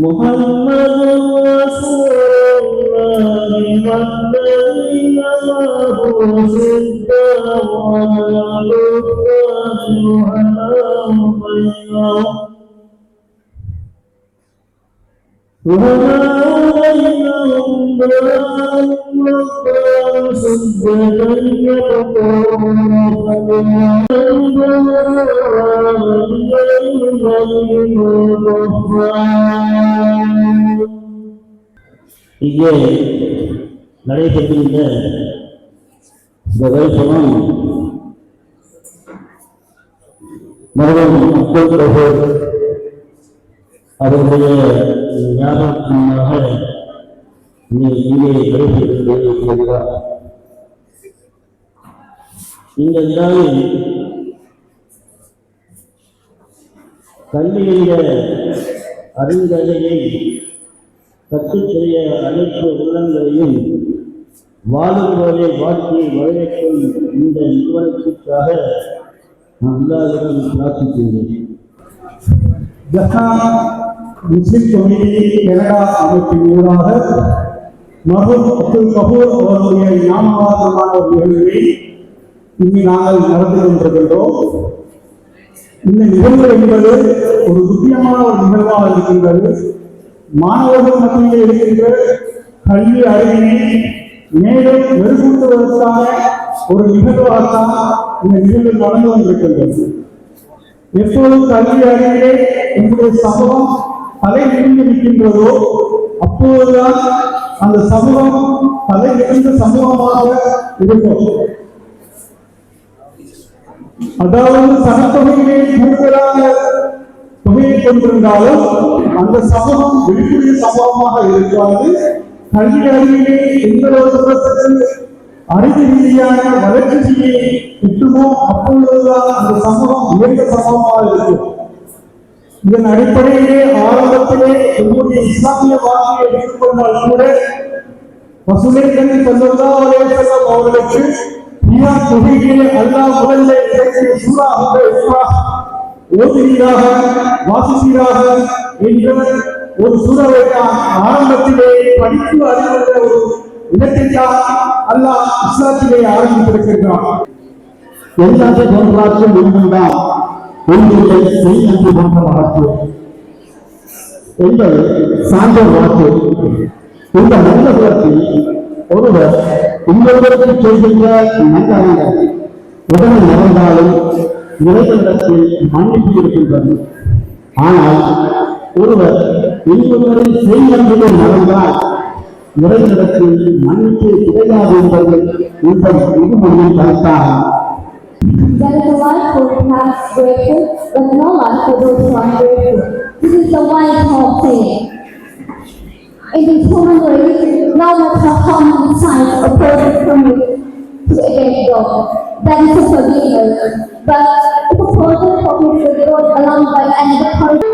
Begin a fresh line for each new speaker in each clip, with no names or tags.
محمد رسول الله والذين معه شداء على الكفار رحماء بينهم ಹೀಗೆ ನಡೆಯುತ್ತಿದ್ದ ಗಗೈಪನು மருதம் அப்துல் கபூர் அவர்களுடைய ஞாபகமாக இந்த விழாவில் கல்வியுடைய அருங்கதையை கற்றுக்கூடிய அனைத்து உள்ளங்களையும் வாழும்போதே வாழ்க்கையை வரவேற்கும் இந்த நிறுவனத்திற்காக நான் எல்லாருக்கும் பிரார்த்திக்கின்றேன்
ஜஹான் முஸ்லிம் கம்யூனிட்டி கனடா அமைப்பின் ஊடாக மஹூர் அப்துல் கபூர் அவருடைய ஞாபகார்த்தமான ஒரு நிகழ்வை இங்கு நாங்கள் நடந்து கொண்டிருக்கின்றோம். இந்த நிகழ்வு என்பது ஒரு முக்கியமான ஒரு நிகழ்வாக இருக்கின்றது. மாணவர்கள் மத்தியில் இருக்கின்ற கல்வி அறிவினை மேலும் மெருகூட்டுவதற்கான ஒரு நிகழ்வாகத்தான் இந்த நிகழ்வு நடந்து கொண்டிருக்கின்றது. எப்பொழுது கல்வி அறிவிலே உங்களுடைய சமூகம் தலை நிமிர்ந்து நிற்கின்றதோ அப்போதுதான் அந்த சமூகம் தலை நிமிர்ந்த சமூகமாக இருக்கும். அதாவது சனத்தொகையிலே கூடுதலாக தொகையை கொண்டிருந்தாலும் அந்த சமூகம் வெளிப்படைய சமூகமாக இருக்காது. கல்வி அறிவிலே எந்த ஒரு தூரத்துக்கு அறிவு ரீதியான வளர்ச்சியை கிட்டுமோ அப்பொழுதுதான் அந்த சமூகம் உயர்ந்த சமூகமாக இருக்கும். இதன் அடிப்படையிலே ஆரம்பத்திலே நம்முடைய இஸ்லாமிய வாழ்க்கையை எடுத்துக்கொண்டால் கூட வசூலேக்கன் செல்லல்லா அலைஹிவஸல்லம் அவர்களுக்கு மியா தொகையிலே அல்லாஹ் முதல்ல இறக்கிய சூரா அந்த இஸ்ரா என்ற ஒரு சூறாவை தான் ஆரம்பத்திலே படித்து ஒரு இடத்தைத்தான் அல்லாஹ் இஸ்லாத்திலே ஆரம்பித்திருக்கின்றான்
எல்லாத்தையும் உண்மைதான் ஒன்றில்லை செய் என்று போன்ற வாக்கு என்பது சான்ற வாக்கு இந்த நல்ல குலத்தில் ஒருவர் உங்களுக்கு செய்கின்ற நல்லறங்கள் உடனே நடந்தாலும் இறைவனிடத்தில் மன்னிப்பு இருக்கின்றது ஆனால் ஒருவர் இன்னொருவரின் செய் நடந்தால் இறைவனிடத்தில் மன்னிப்பு கிடையாது என்பது இந்த இருமொழியின் கருத்தாகும்
There is a life for perhaps grateful, but no life for those who are grateful. This is the wise home saying. In these human race, of have come signs of perfect from you to against God. That is a forgiveness. But if a person forgives the Lord along by another person,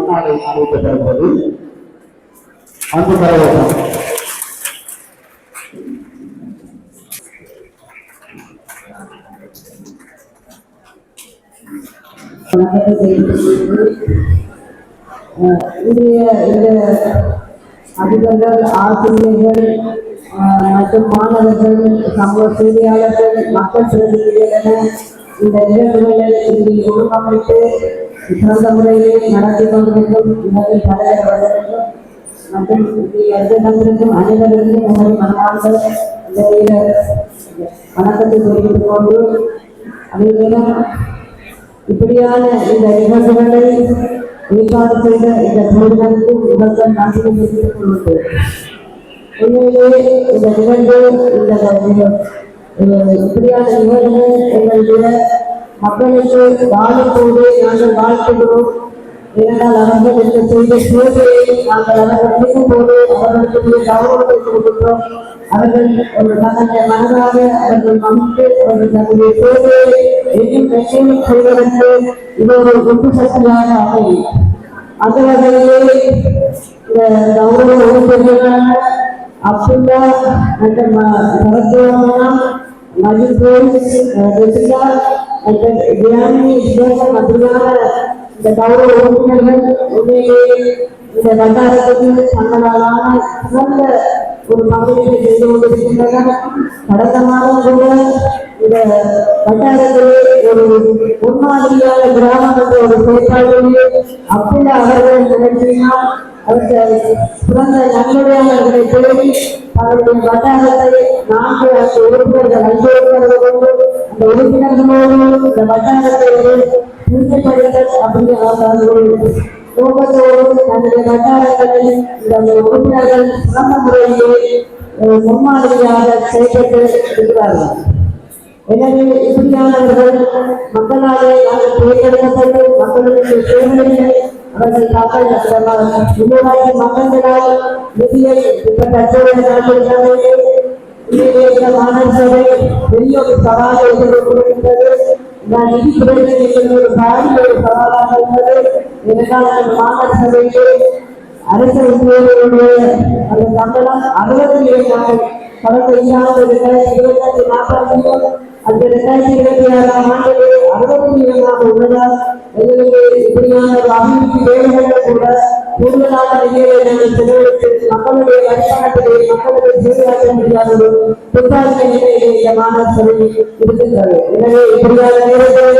பொன்னாடை அளிக்கப்பட்டிருந்தது அன்பு பரவசம்
வணக்கத்தை அதிபர்கள் ஆசிரியர்கள் மற்றும் மாணவர்கள் சமூக செய்தியாளர்கள் மக்கள் பிரதிநிதிகள் என இந்த நிகழ்வுகளை இங்கே ஒழுங்கமைத்து சிறந்த முறையிலே நடத்தி கொண்டிருக்கும் உணவில் தலைவர் மற்றும் எந்தவர்களுக்கும் அனைவருக்கும் உங்களை மனமார்ந்த இந்த வணக்கத்தை தெரிவித்துக் கொண்டு அதே இப்படியான இந்த நிகழ்வுகளை ஏற்பாடு செய்த இந்த குழுவினருக்கு உங்கள் நன்றி தெரிவித்துக் கொண்டு உண்மையிலே இந்த நிகழ்வு இந்த இப்படியான நிகழ்வு எங்களுடைய மக்களுக்கு வாழும்போது நாங்கள் வாழ்த்துகிறோம் இரண்டால் அவர்கள் இந்த செய்த சேவையை நாங்கள் அவர்கள் அளிக்கும் போது அவர்களுக்கு கௌரவத்தை கொடுக்கிறோம் அவர்கள் ஒரு தன்னுடைய மனதாக அவர்கள் மகிழ்ந்து அவர்கள் தன்னுடைய சேவையை இன்னும் நிச்சயம் செய்வதற்கு இது ஒரு உப்பு சக்தியாக அமையும். அந்த வகையிலே இந்த கௌரவ உறுப்பினர்களான அப்துல்லா மற்றும் சரத்வனா மஜிபூர் ஜெசிகா மற்றும் கியானி இந்த கௌரவ உறுப்பினர்கள் உண்மையிலேயே இந்த வட்டாரத்துக்கு தங்களாலான சிறந்த ஒரு பங்களிப்பை செய்து கொண்டிருக்கின்றனர் கடந்த மாதம் கூட இந்த வட்டாரத்திலே ஒரு முன்மாதிரியான கிராமம் என்ற ஒரு செயற்பாட்டிலே அப்துல்லா அவர்கள் நிகழ்த்தினால் அவர்கள் சிறந்த நன்மையாளர்களை தேடி அவருடைய வட்டாரத்தை நான்கு அந்த உறுப்பினர்கள் ஐந்து அந்த உறுப்பினர்களோடு இந்த வட்டாரத்தை உறுதிப்படுத்த அப்படிங்கிற நோக்கத்தோடு தன்னுடைய வட்டாரங்களை இந்த உறுப்பினர்கள் சிறந்த முறையிலே முன்மாதிரியாக செயல்பட்டு இருக்கிறார்கள். எனவே இப்படியானவர்கள் மக்களாலே நாங்கள் தேர்ந்தெடுக்கப்பட்டு மக்களுக்கு சேவைகளை அவர்கள் தாக்கல் உள்ளூராட்சி மன்றங்களால் நிதியை இப்ப தற்போதைய நடந்திருக்கிறது இந்த மாநகர சபை பெரிய ஒரு சவாலை எதிர்கொண்டிருக்கிறது நான் நிதி பிரச்சனை என்பது ஒரு பாரிய ஒரு சவாலாக இருந்தது இதனால் அந்த மாநகர சபையிலே அரசு ஊழியர்களுடைய அந்த சம்பளம் அறுபத்தி ஏழு கடந்த இரண்டாயிரத்தி ரெண்டாயிரத்தி இருபத்தி நாற்பது அந்த ரெண்டாயிரத்தி இருபத்தி ஆறாம் ஆண்டிலே அறுபத்தி ஏழாக உள்ளதால் எங்களுக்கு இப்படியான அபிவிருத்தி வேலைகளை கூட கூடுதலான நிதியை நாங்கள் செலவழித்து மக்களுடைய வருமானத்திலே மக்களுடைய சேவையாற்ற முடியாத ஒரு நிலையிலே இந்த மாணவ இருக்கின்றது. எனவே இப்படியான இவர்கள்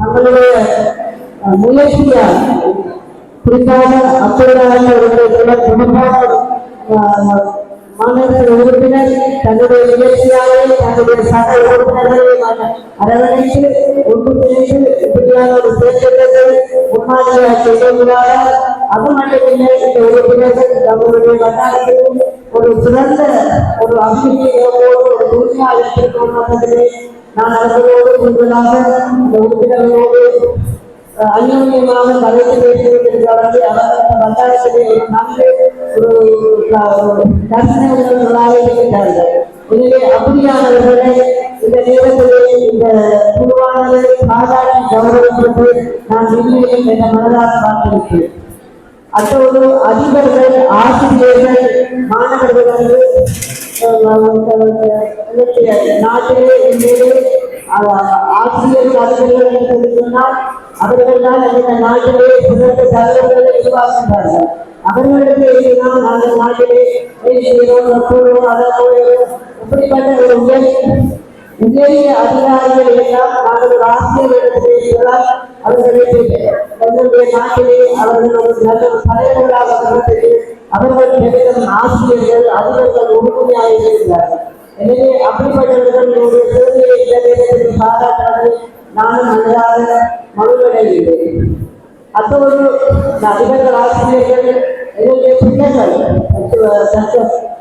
தங்களுடைய முயற்சியால் குறிப்பாக அப்பொழுதான மாணவர்கள் உறுப்பினர் தன்னுடைய நிகழ்ச்சியாலே தன்னுடைய சக உறுப்பினர்களை அரவணைத்து ஒன்றுபிணைத்து இப்படியான ஒரு சேர்க்கை முன்னாடியாக செய்கிறார்கள் அது மட்டுமில்லை இந்த உறுப்பினர்கள் தங்களுடைய வட்டாரத்தில் ஒரு சிறந்த ஒரு அபிவிருத்தியோடு ஒரு தூய்மையாக இருக்கும் வந்ததிலே நான் அவர்களோடு கூடுதலாக இந்த உறுப்பினர்களோடு அஹ் அந்யோன்யமாக கலைத்து பேசியிருக்கிறார்கள் அவர்கள் வட்டாரத்திலே ஒரு நல்ல ஒரு ஒரு தர்சன உள்ளவர்களாக இருக்கின்றார்கள் எனவே அப்படியானவர்களை இந்த நேரத்திலே இந்த குழுவானது சாதாரண கௌரவிப்பது நான் உண்மையிலே என்ற மனதாக பார்த்திருக்கிறேன் அத்தோடு அதிபர்கள் ஆசிரியர்கள் மாணவர்கள் வந்து நாட்டிலே ஆசிரியர் அஹ், சொன்னால் அவர்கள் தான் இந்த நாட்டிலே சிறந்த தலைவர்களை உருவாக்குகிறார்கள். அவர்களுக்கு எதிராக நாங்கள் நாட்டிலே பேசுகிறோம் நட்புறோம் அதோடு இப்படிப்பட்ட ஒரு உயர் உயரிய அதிகாரிகள் எல்லாம் நாங்கள் ஒரு பேசுகிறார் தங்களுடைய நாட்டிலே அவர்கள் ஒரு நல்ல தலைவர்களாக அவர்கள் பெரிதும் ஆசிரியர்கள் அதிபர்கள் உறுதுணையாக இருக்கிறார்கள் எனவே நானும் நன்றாக மகிழ்வடைகிறேன். அத்தோடு இந்த அதிபர்கள் ஆசிரியர்கள் என்னுடைய பிள்ளைகள்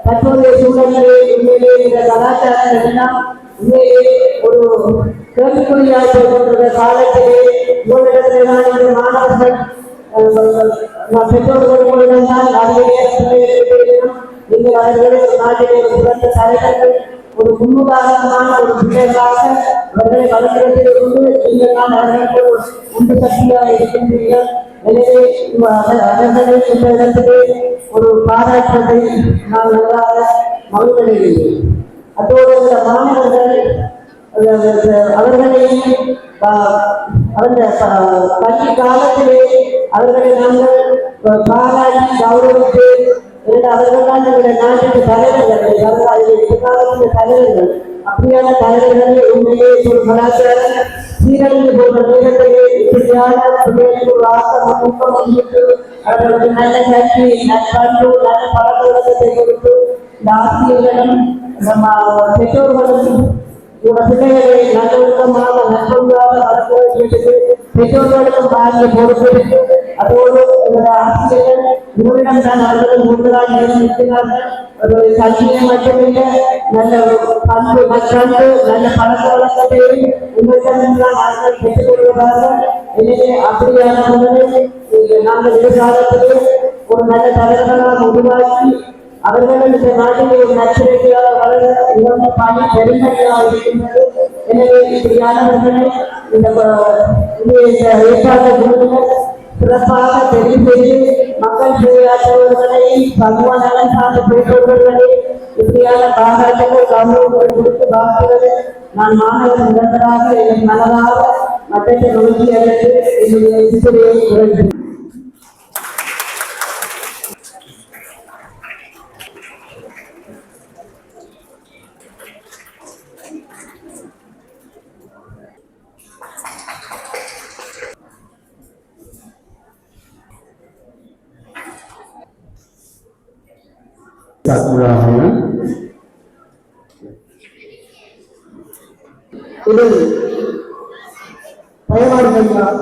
தற்போதைய சூழலிலே உண்மையிலே இந்த கலாச்சாரங்கள் எல்லாம் உண்மையிலே ஒரு கேள்விக்குறியாக போகின்ற காலத்திலே உங்களிடத்திலே நான் இந்த மாணவர்கள் அஹ், நான் பெற்றோர்கள் தான் நீங்கள் அவர்களை நாட்டிலே சிறந்த தலைவர்கள் ஒரு முன்னுதாரணமான ஒரு பிள்ளைகளாக அவர்களை வளர்க்கிறதிலிருந்து நீங்கள் நான் அவர்களுக்கு உண்டு சக்தியாக இருக்கின்றீர்கள். எனவே அவர்களை இந்த இடத்திலே ஒரு பாராட்டத்தை நான் நன்றாக மகிழ்வடைகிறேன் அதோடு இந்த மாணவர்கள் அவர்களை அவர்களையும் பள்ளி காலத்திலே அவர்களை நாங்கள் பாராட்டி கௌரவித்து ஏன்னா அவர்கள் நம்முடைய நாட்டுக்கு தலைவர்கள் வரலாறு எதிர்காலத்தின் தலைவர்கள். அப்படியான தலைவர்களை உண்மையே ஒரு கலாச்சார சீரழிந்து போன்ற நேரத்திலே இப்படியான பிள்ளைகளுக்கு ஒரு ஆக்கம் ஊக்கம் அளித்து அவர்களுக்கு நல்ல கல்வி நற்பண்பு நல்ல பழக்க வழக்கத்தை கொடுத்து இந்த ஆசிரியர்களும் நம்ம பெற்றோர்களும் உங்க பிள்ளைகளை நல்லொழுக்கமாக நற்பண்பாக வளர்க்க வேண்டியதுக்கு பெற்றோர்களுக்கும் பாதிய பொறுப்பு இருக்கு அதோடு உங்களுடைய ஆசிரியர்கள் உங்களிடம் தான் அவர்கள் ஒன்றுதான் நிர்ணயிக்கிறார்கள் ஒரு கல்வியை மட்டுமில்லை நல்ல ஒரு பண்பு நற்பண்பு நல்ல பழக்க வழக்கத்தையும் உங்களிடம் தான் அவர்கள் பெற்றுக் கொள்கிறார்கள் எனவே அப்படியான முறையில் நாங்கள் எதிர்காலத்திலே ஒரு நல்ல தலைவர்களாக உருவாக்கி அவர்களும் இந்த நாட்டிலே ஒரு நச்சிரையாக வளர உகந்த பணி பெருமையாக இருக்கின்றது. எனவே இப்படியானவர்களை இந்த ப- குழுவினர் சிறப்பாக தெரிவு செய்து மக்கள் சேவையாற்றுவர்களை சமூக நலன் சார்ந்த பேசுபவர்களை இப்படியான பாராட்டுகள் கௌரவங்கள் கொடுத்து வாழ்த்துவதை நான் மாணவர் நிரந்தராக என் மனதாக மற்றத்தை நோக்கி அழைத்து என்னுடைய இசையை
சத்குராமன்
இதில் பயனாளிகள் யார்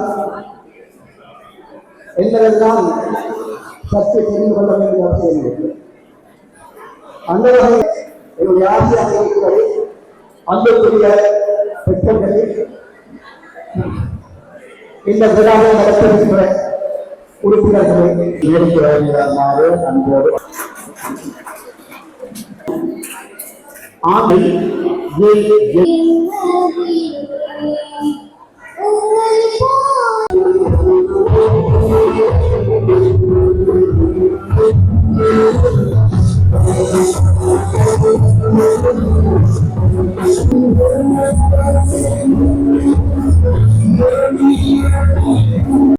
என்பதெல்லாம் சற்று தெரிந்து கொள்ள வேண்டிய அவசியம் இல்லை. அந்த வகையில் என்னுடைய ஆசிரியர் இருக்கிறது அன்புக்குரிய பெற்றோர்களே இந்த விழாவை நடத்திருக்கிற உறுப்பினர்களை
இயற்கை வருகிறார் அன்போடு
ஆமை